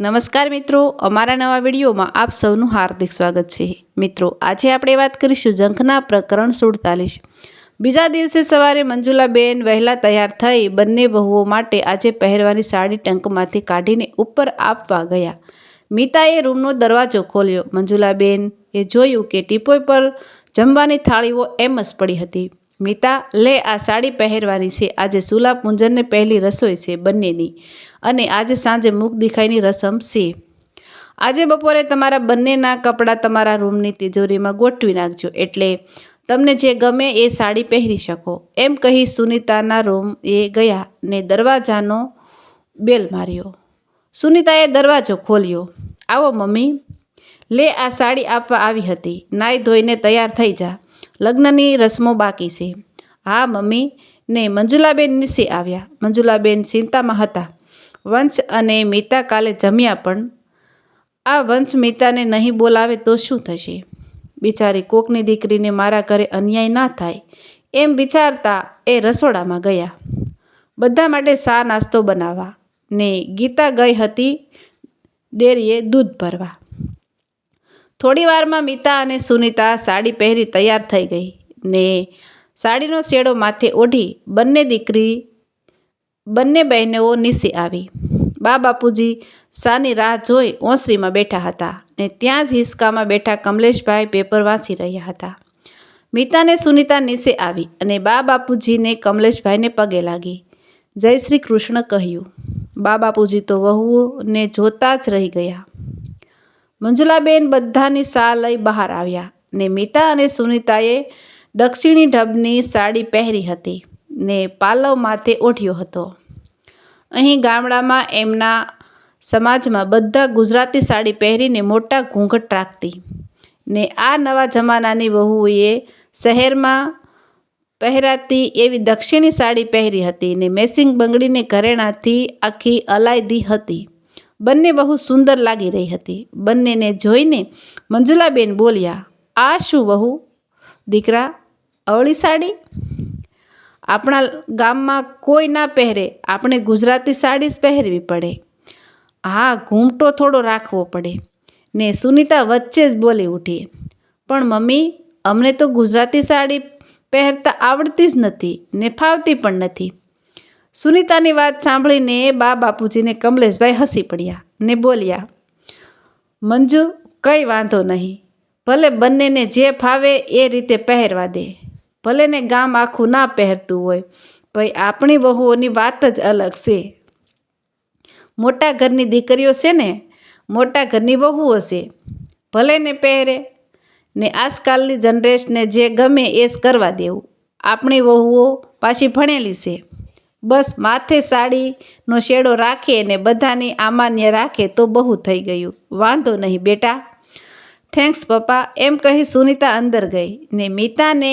નમસ્કાર મિત્રો, અમારા નવા વિડીયોમાં આપ સૌનું હાર્દિક સ્વાગત છે. મિત્રો, આજે આપણે વાત કરીશું ઝંખના પ્રકરણ સુડતાલીસ. બીજા દિવસે સવારે મંજુલાબેન વહેલા તૈયાર થઈ બંને વહુઓ માટે આજે પહેરવાની સાડી ટંકમાંથી કાઢીને ઉપર આપવા ગયા. મીતાએ રૂમનો દરવાજો ખોલ્યો. મંજુલાબેન એ જોયું કે ટીપોય પર જમવાની થાળીઓ એમ જ પડી હતી. મીતા, લે, આ સાડી પહેરવાની છે. આજે સુલા પૂંજનને પહેલી રસોઈ છે બંનેની. અને આજે સાંજે મુખ દેખાઈની રસમ છે. આજે બપોરે તમારા બંનેના કપડાં તમારા રૂમની તિજોરીમાં ગોઠવી નાખજો એટલે તમને જે ગમે એ સાડી પહેરી શકો. એમ કહી સુનિતાના રૂમ એ ગયા ને દરવાજાનો બેલ માર્યો. સુનિતાએ દરવાજો ખોલ્યો. આવો મમ્મી, લે આ સાડી આપવા આવી હતી. નાઈ ધોઈને તૈયાર થઈ જા. લગ્નની રસમો બાકી છે. હા મમ્મી. ને મંજુલાબેન નિશે આવ્યા. મંજુલાબેન ચિંતામાં હતા. વંશ અને મીતા કાલે જમ્યા પણ આ વંશ મીતાને નહીં બોલાવે તો શું થશે? બિચારી કોકની દીકરીને મારા ઘરે અન્યાય ના થાય એમ વિચારતા એ રસોડામાં ગયા. બધા માટે સા નાસ્તો બનાવવા ને ગીતા ગઈ હતી ડેરીએ દૂધ ભરવા. થોડી વારમાં મીતા અને સુનિતા સાડી પહેરી તૈયાર થઈ ગઈ ને સાડીનો શેડો માથે ઓઢી બંને દીકરી બંને બહેનો નીસી આવી. બા બાપુજી સાની રાહ જોઈ ઓસરીમાં બેઠા હતા ને ત્યાં જ હિસકામાં બેઠા કમલેશભાઈ પેપર વાંચી રહ્યા હતા. મીતાને સુનિતા નીચે આવી અને બા બાપુજીને કમલેશભાઈને પગે લાગી. જય શ્રી કૃષ્ણ કહ્યું. બા બાપુજી તો વહુને જોતા જ રહી ગયા. મંજુલાબેન બધાની સા લઈ બહાર આવ્યા ને મીતા અને સુનિતાએ દક્ષિણી ઢબની સાડી પહેરી હતી ને પાલવ માથે ઓઢ્યો હતો. અહીં ગામડામાં એમના સમાજમાં બધા ગુજરાતી સાડી પહેરીને મોટા ઘૂંઘટ રાખતી. ને આ નવા જમાનાની વહુએ શહેરમાં પહેરાતી એવી દક્ષિણી સાડી પહેરી હતી ને મેસિંગ બંગડીને ઘરેણાથી આખી અલાયદી હતી. બંને બહુ સુંદર લાગી રહી હતી. બંનેને જોઈને મંજુલાબેન બોલ્યા, આ શું વહુ? દીકરા, અવળી સાડી? આપણા ગામમાં કોઈ ના પહેરે, આપણે ગુજરાતી સાડી જ પહેરવી પડે. હા, ઘૂમટો થોડો રાખવો પડે. ને સુનિતા વચ્ચે જ બોલી ઉઠી. પણ મમ્મી, અમને તો ગુજરાતી સાડી પહેરતા આવડતી જ નથી, ને ફાવતી પણ નથી. સુનિતાની વાત સાંભળીને બા બાપુજીને કમલેશભાઈ હસી પડ્યા ને બોલ્યા, મંજુ, કંઈ વાંધો નહીં. ભલે બંનેને જે ફાવે એ રીતે પહેરવા દે. ભલે ને ગામ આખું ના પહેરતું હોય, ભાઈ આપણી વહુઓની વાત જ અલગ છે. મોટા ઘરની દીકરીઓ છે ને, મોટા ઘરની વહુઓ છે. ભલે ને પહેરે ને આજકાલની જનરેશને જે ગમે એ જ કરવા દેવું. આપણી વહુઓ પાછી ભણેલી છે. બસ માથે સાડીનો શેડો રાખે ને બધાની આમાન્ય રાખે તો બહુ થઈ ગયું. વાંધો નહીં બેટા. થેન્ક્સ પપ્પા. એમ કહી સુનિતા અંદર ગઈ ને મીતાને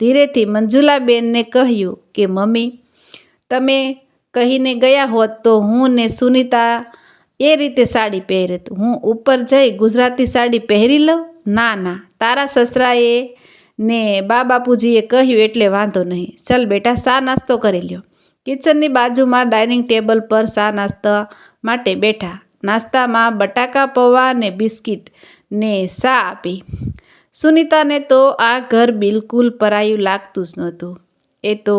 ધીરેથી મંજુલાબેનને કહ્યું કે, મમ્મી, તમે કહીને ગયા હોત તો હું ને સુનિતા એ રીતે સાડી પહેરત. હું ઉપર જઈ ગુજરાતી સાડી પહેરી લઉં? ના ના. તારા સસરાએ ને બા બાપુજીએ કહ્યું એટલે વાંધો નહીં. ચાલ બેટા, સા નાસ્તો કરી લ્યો. કિચનની બાજુમાં ડાઇનિંગ ટેબલ પર સા નાસ્તા માટે બેઠા. નાસ્તામાં બટાકા પૌવા ને બિસ્કિટ ને સા આપી. સુનિતાને તો આ ઘર બિલકુલ પરાયું લાગતું જ નહોતું. એ તો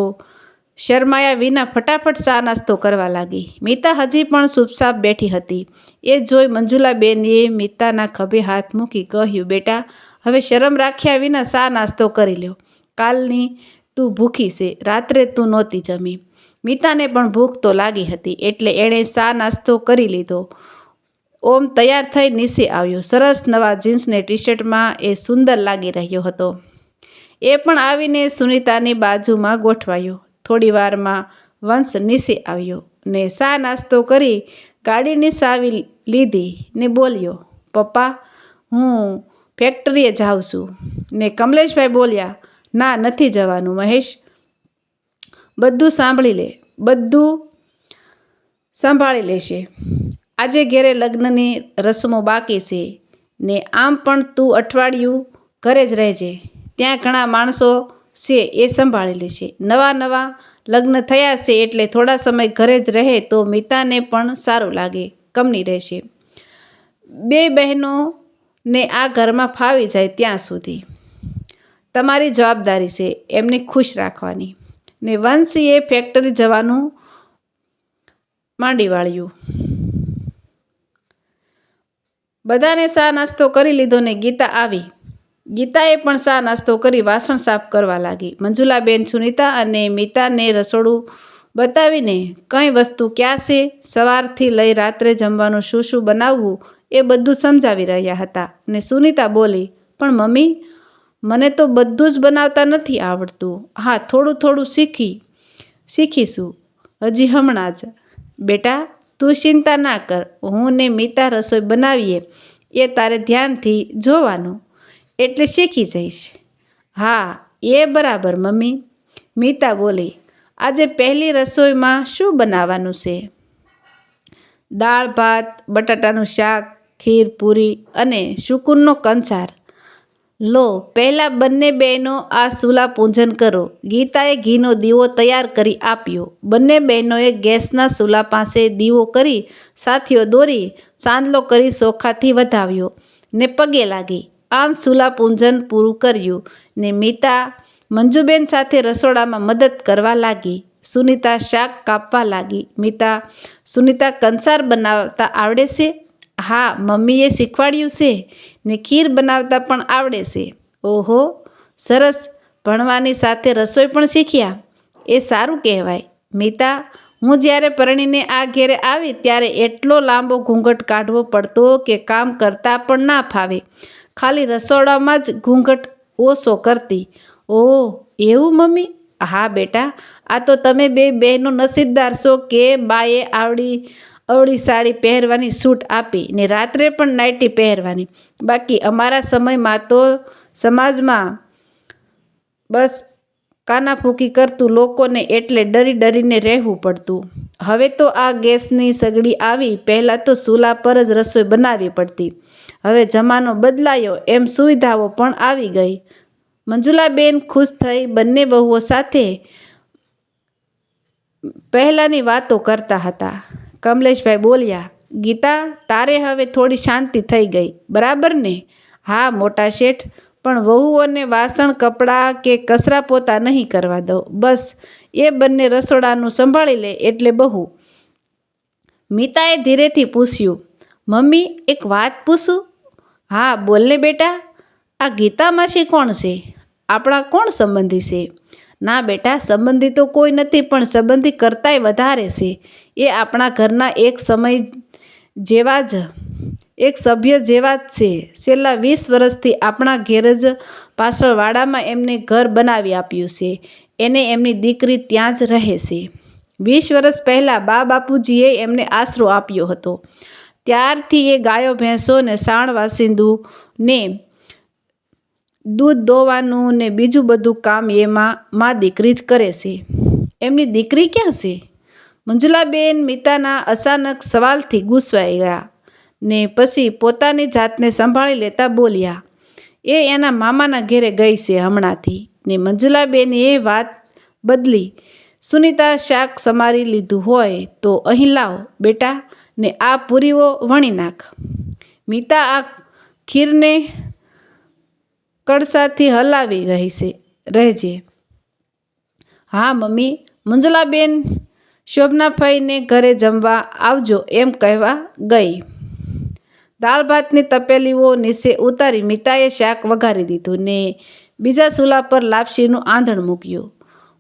શરમાયા વિના ફટાફટ સા નાસ્તો કરવા લાગી. મીતા હજી પણ સુપસાપ બેઠી હતી. એ જોઈ મંજુલાબેનએ મીતાના ખભે હાથ મૂકી કહ્યું, બેટા, હવે શરમ રાખ્યા વિના સા નાસ્તો કરી લ્યો. કાલની તું ભૂખી છે, રાત્રે તું નહોતી જમી. મીતાને પણ ભૂખ તો લાગી હતી, એટલે એણે સા નાસ્તો કરી લીધો. ઓમ તૈયાર થઈ નીસી આવ્યો. સરસ નવા જીન્સને ટી શર્ટમાં એ સુંદર લાગી રહ્યો હતો. એ પણ આવીને સુનિતાની બાજુમાં ગોઠવાયો. થોડી વારમાં વંશ નીસી આવ્યો ને સા નાસ્તો કરી ગાડીની સાવી લીધી ને બોલ્યો, પપ્પા, હું ફેક્ટરીએ જાઉં છું. ને કમલેશભાઈ બોલ્યા, ના, નથી જવાનું, મહેશ. બધું સાંભળી લે, બધું સંભાળી લેશે. આજે ઘેરે લગ્નની રસમો બાકી છે ને આમ પણ તું અઠવાડિયું ઘરે જ રહેજે. ત્યાં ઘણા માણસો છે એ સંભાળી લેશે. નવા નવા લગ્ન થયા છે એટલે થોડા સમય ઘરે જ રહે તો મિતાને પણ સારું લાગે કમની રહેશે. બે બહેનોને આ ઘરમાં ફાવી જાય ત્યાં સુધી. તમારી જવાબદારી છે એમને ખુશ રાખવાની. ને વંશીએ ફેક્ટરી જવાનું માંડી વાળ્યું. બધાને સા નાસ્તો કરી લીધો ને ગીતા આવી. ગીતાએ પણ સા નાસ્તો કરી વાસણ સાફ કરવા લાગી. મંજુલાબેન, સુનીતા અને મીતાને રસોડું બતાવીને કઈ વસ્તુ ક્યાં છે? સવારથી લઈ રાત્રે જમવાનું શું શું બનાવવું? એ બધું સમજાવી રહ્યા હતા અને સુનીતા બોલી, પણ મમ્મી, મને તો બધું જ બનાવતા નથી આવડતું. હા, થોડું થોડું શીખી, શીખીશું. હજી હમણાં જ. બેટા તું ચિંતા ના કર, હું ને મીતા રસોઈ બનાવીએ, એ તારે ધ્યાનથી જોવાનું. એટલે શીખી જઈશ. હા, એ બરાબર મમ્મી. મીતા બોલી, આજે પહેલી રસોઈમાં શું બનાવવાનું છે? દાળ ભાત, બટાટાનું શાક, ખીર, પૂરી અને શુકુનનો કંસાર. લો, પહેલાં બંને બહેનો આ સુલા પૂજન કરો. ગીતાએ ઘીનો દીવો તૈયાર કરી આપ્યો. બંને બહેનોએ ગેસના સુલા પાસે દીવો કરી સાથીઓ દોરી, સાંદલો કરી સોખાથી વધાવ્યો ને પગે લાગી. આમ સુલા પૂજન પૂરું કર્યું ને મીતા મંજુબેન સાથે રસોડામાં મદદ કરવા લાગી. સુનીતા શાક કાપવા લાગી. મીતા, સુનીતા, કંસાર બનાવતા આવડે છે? હા, મમ્મીએ શીખવાડ્યું છે ને ખીર બનાવતા પણ આવડે છે. ઓહો, સરસ. ભણવાની સાથે રસોઈ પણ શીખ્યા. એ સારું કહેવાય. મીતા, હું જ્યારે પરણીને આ ઘેરે આવી ત્યારે એટલો લાંબો ઘૂંઘટ કાઢવો પડતો કે કામ કરતાં પણ ના ફાવે. ખાલી રસોડામાં જ ઘૂંઘટ ઓછો કરતી. ઓહ, એવું મમ્મી? હા બેટા, આ તો તમે બે બહેનો નસીબદાર છો કે બાએ આવડી અવળી સાડી પહેરવાની છૂટ આપી ને રાત્રે પણ નાઇટી પહેરવાની. બાકી અમારા સમયમાં તો સમાજમાં બસ કાનાફૂકી કરતું લોકોને એટલે ડરી ડરીને રહેવું પડતું. હવે તો આ ગેસની સગડી આવી, પહેલાં તો ચૂલા પર જ રસોઈ બનાવવી પડતી. હવે જમાનો બદલાયો, એમ સુવિધાઓ પણ આવી ગઈ. મંજુલાબેન ખુશ થઈ બંને બહુઓ સાથે પહેલાંની વાતો કરતા હતા. કમલેશભાઈ બોલ્યા, ગીતા, તારે હવે થોડી શાંતિ થઈ ગઈ, બરાબર ને? હા, મોટા શેઠ, પણ વહુઓને વાસણ, કપડાં કે કચરા પોતા નહીં કરવા દો બસ, એ બંને રસોડાનું સંભાળી લે એટલે બહુ. મીતાએ ધીરેથી પૂછ્યું, મમ્મી, એક વાત પૂછું? હા બોલને બેટા. આ ગીતા માસી કોણ છે? આપણા કોણ સંબંધી છે? ના બેટા, સંબંધી તો કોઈ નથી, પણ સંબંધી કરતાંય વધારે છે. એ આપણા ઘરના એક સમય જેવા જ, એક સભ્ય જેવા જ છે. છેલ્લા વીસ વર્ષથી આપણા ઘેર જ પાછળ વાડામાં એમને ઘર બનાવી આપ્યું છે. એને એમની દીકરી ત્યાં જ રહે છે. વીસ વર્ષ પહેલાં બા બાપુજીએ એમને આશરો આપ્યો હતો. ત્યારથી એ ગાયો, ભેંસો ને સાણ વાસિંદુને દૂધ દોવાનું ને બીજું બધું કામ એમાં મા દીકરી જ કરે છે. એમની દીકરી ક્યાં છે? મંજુલાબેન મીતાના અચાનક સવાલથી ગુસવાઈ ગયા ને પછી પોતાની જાતને સંભાળી લેતા બોલ્યા, એ એના મામાના ઘેરે ગઈ છે હમણાંથી. ને મંજુલાબેન એ વાત બદલી, સુનિતા શાક સમારી લીધું હોય તો અહીં લાવ બેટા ને આ પૂરીઓ વણી નાખ. મીતા આ ખીરને કડસાથી હલાવી રહી છે, રહેજે. હા, મમ્મી. મંજુલાબેન શોભનાફાઈને ઘરે જમવા આવજો એમ કહેવા ગઈ. દાળ ભાતની તપેલીઓ નીચે ઉતારી મીતાએ શાક વઘારી દીધું ને બીજા ચૂલા પર લાપસીનું આંધણ મૂક્યું.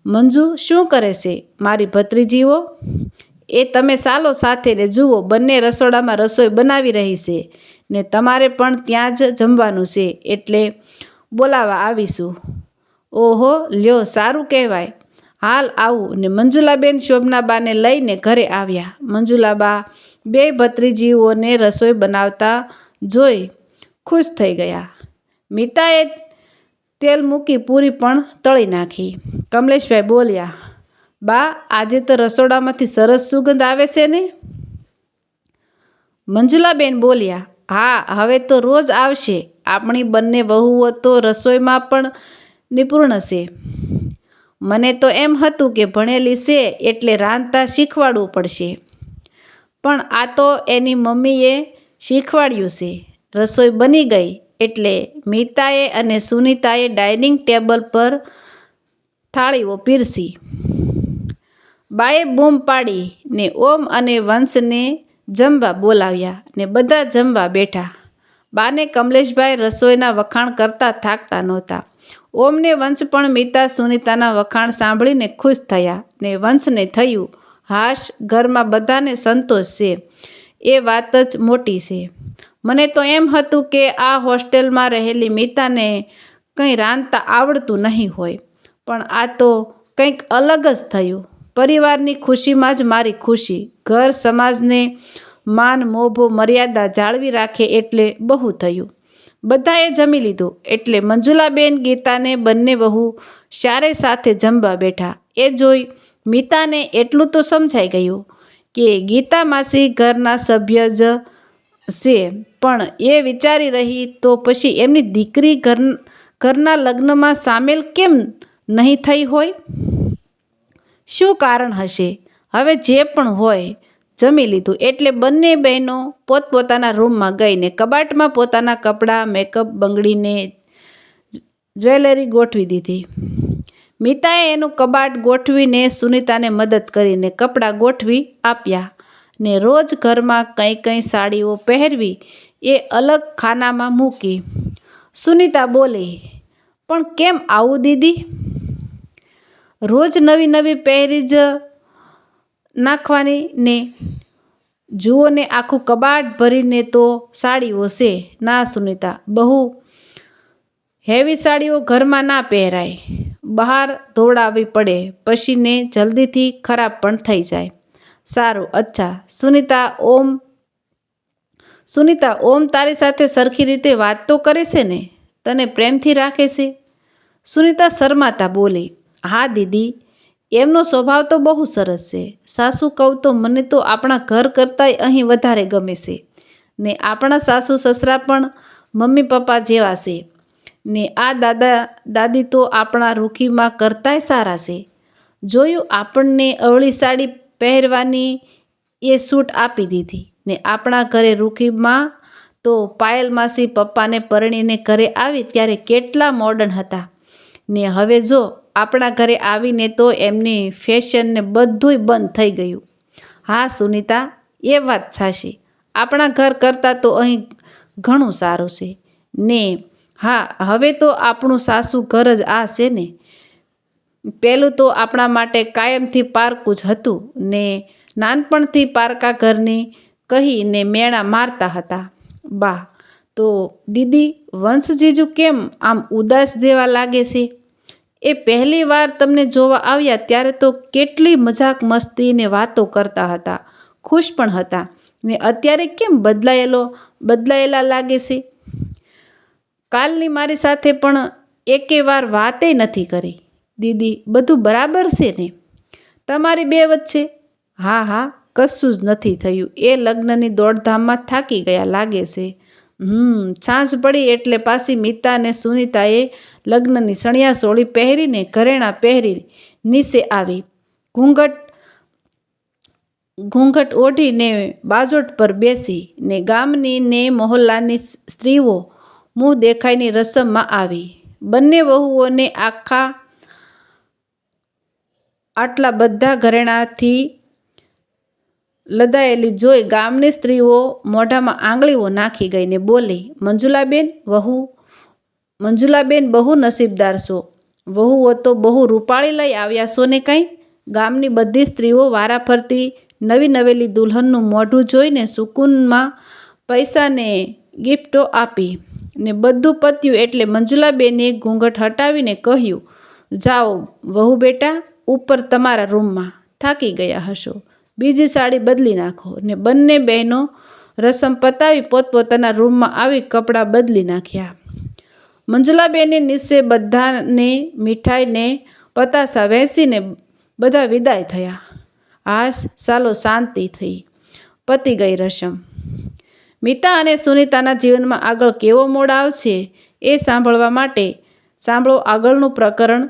મંજુ, શું કરે છે? મારી ભત્રીજીઓ? એ તમે સાલો સાથે ને જુઓ, બંને રસોડામાં રસોઈ બનાવી રહી છે ને તમારે પણ ત્યાં જ જમવાનું છે એટલે બોલાવા આવીશું. ઓહો, લ્યો, સારું કહેવાય. હાલ આવું ને મંજુલાબેન શોભનાબાને લઈને ઘરે આવ્યા. મંજુલાબા બે ભત્રીજીઓને રસોઈ બનાવતા જોઈ ખુશ થઈ ગયા. મીતાએ તેલ મૂકી પૂરી પણ તળી નાખી. કમલેશભાઈ બોલ્યા, બા, આજે તો રસોડામાંથી સરસ સુગંધ આવે છે ને? મંજુલાબેન બોલ્યા, હા, હવે તો રોજ આવશે. આપણી બંને વહુઓ તો રસોઈમાં પણ નિપુણ છે. મને તો એમ હતું કે ભણેલી છે એટલે રાંધતા શીખવાડવું પડશે. પણ આ તો એની મમ્મીએ શીખવાડ્યું છે. રસોઈ બની ગઈ એટલે મીતાએ અને સુનિતાએ ડાઇનિંગ ટેબલ પર થાળીઓ પીરસી. બાએ બૂમ પાડી ને ઓમ અને વંશને જમવા બોલાવ્યા ને બધા જમવા બેઠા. બાને કમલેશભાઈ રસોઈના વખાણ કરતા થાકતા નહોતા. ઓમને વંશ પણ મીતા સુનીતાના વખાણ સાંભળીને ખુશ થયા ને વંશને થયું, હાશ, ઘરમાં બધાને સંતોષ છે. એ વાત જ મોટી છે. મને તો એમ હતું કે આ હોસ્ટેલમાં રહેલી મીતાને કંઈ રાંધતા આવડતું નહીં હોય, પણ આ તો કંઈક અલગ જ થયું. પરિવારની ખુશીમાં જ મારી ખુશી. ઘર સમાજને માન, મોભો, મર્યાદા જાળવી રાખે એટલે બહુ થયું. બધાએ જમી લીધું એટલે મંજુલાબેન, ગીતાને બંને વહુ શારે સાથે જમવા બેઠા. એ જોઈ મીતાને એટલું તો સમજાઈ ગયું કે ગીતા માસી ઘરના સભ્ય જ છે, પણ એ વિચારી રહી તો પછી એમની દીકરી ઘર, ઘરના લગ્નમાં સામેલ કેમ નહીં થઈ હોય? શું કારણ હશે? હવે જે પણ હોય જમી લીધું. એટલે બંને બહેનો પોતપોતાના રૂમમાં ગઈને કબાટમાં પોતાના કપડાં મેકઅપ બંગડીને જ્વેલરી ગોઠવી દીધી. મિતાએ એનું કબાટ ગોઠવીને સુનિતાને મદદ કરીને કપડાં ગોઠવી આપ્યા ને રોજ ઘરમાં કંઈ કંઈ સાડીઓ પહેરવી એ અલગ ખાનામાં મૂકી. સુનિતા બોલી, પણ કેમ આવું દીદી? રોજ નવી નવી પહેરી જ નાખવાની ને જુઓ ને આખું કબાટ ભરીને તો સાડીઓ છે. ના, સુનિતા, બહુ હેવી સાડીઓ ઘરમાં ના પહેરાય. બહાર ધોવડાવવી પડે પછીને જલ્દીથી ખરાબ પણ થઈ જાય. સારું, અચ્છા. સુનિતા, ઓમ સુનિતા, ઓમ તારી સાથે સરખી રીતે વાત તો કરે છે ને? તને પ્રેમથી રાખે છે? સુનિતા શરમાતા બોલી, હા, દીદી. એમનો સ્વભાવ તો બહુ સરસ છે. સાસુ કહું તો મને તો આપણા ઘર કરતાંય અહીં વધારે ગમે છે. ને આપણા સાસુ સસરા પણ મમ્મી પપ્પા જેવા છે. ને આ દાદા, દાદી તો આપણા રૂખીમાં કરતાંય સારા છે. જોયું આપણને અવળી સાડી પહેરવાની એ સૂટ આપી દીધી. ને આપણા ઘરે રૂખીમાં તો પાયલ માસી પપ્પાને પરણીને ઘરે આવી ત્યારે કેટલા મોડર્ન હતા. ને હવે જો આપણા ઘરે આવીને તો એમની ફેશનને બધુંય બંધ થઈ ગયું. હા, સુનિતા, એ વાત સાચી. આપણા ઘર કરતાં તો અહીં ઘણું સારું છે. ને હા, હવે તો આપણું સાસુ ઘર જ આ છે ને. પહેલું તો આપણા માટે કાયમથી પારકું જ હતું ને નાનપણથી પારકા ઘરની કહીને મેણા મારતા હતા. બા, તો દીદી, વંશજીજુ કેમ આમ ઉદાસ જેવા લાગે છે? એ પહેલી વાર તમને જોવા આવ્યા ત્યારે તો કેટલી મજાક મસ્તી ને વાતો કરતા હતા, ખુશ પણ હતા. ને અત્યારે કેમ બદલાયેલો, બદલાયેલા લાગે છે? કાલની મારી સાથે પણ એકે વાર વાતે નથી કરી. દીદી, બધું બરાબર છે ને? તમારી બે વચ્ચે? હા હા, કશું જ નથી થયું. એ લગ્નની દોડધામમાં થાકી ગયા લાગે છે. હમ છાંજ પડી એટલે પાછી મીતા અને સુનિતાએ લગ્નની સણિયા સોળી પહેરીને ઘરેણાં પહેરી નીચે આવી. ઘૂંઘટ ઘૂંઘટ ઓઢીને બાજોટ પર બેસી ને ગામની ને મહોલ્લાની સ્ત્રીઓ મુંહ દેખાયની રસમમાં આવી. બંને વહુઓને આખા, આટલા બધા ઘરેણાથી લદાયેલી જોઈ ગામની સ્ત્રીઓ મોઢામાં આંગળીઓ નાખી ગઈને બોલી, મંજુલાબેન, વહુ, મંજુલાબેન બહુ નસીબદાર છો. વહુઓ તો બહુ રૂપાળી લઈ આવ્યા છો ને કાંઈ? ગામની બધી સ્ત્રીઓ વારા ફરતી નવી નવેલી દુલ્હનનું મોઢું જોઈને સુકૂનમાં પૈસાને ગિફ્ટો આપી ને બધું પત્યું એટલે મંજુલાબેને ઘૂંઘટ હટાવીને કહ્યું, જાઓ વહુ બેટા, ઉપર તમારા રૂમમાં થાકી ગયા હશો. બીજી સાડી બદલી નાખો ને બંને બહેનો રસમ પતાવી પોતપોતાના રૂમમાં આવી કપડાં બદલી નાખ્યા. મંજુલાબેને નિશ્ચે બધાને મીઠાઈને, પતાસા વહેંચીને બધા વિદાય થયા. આસ સાલો શાંતિ થઈ, પતી ગઈ રસમ. મીતા અને સુનિતાના જીવનમાં આગળ કેવો મોડ આવશે એ સાંભળવા માટે સાંભળો આગળનું પ્રકરણ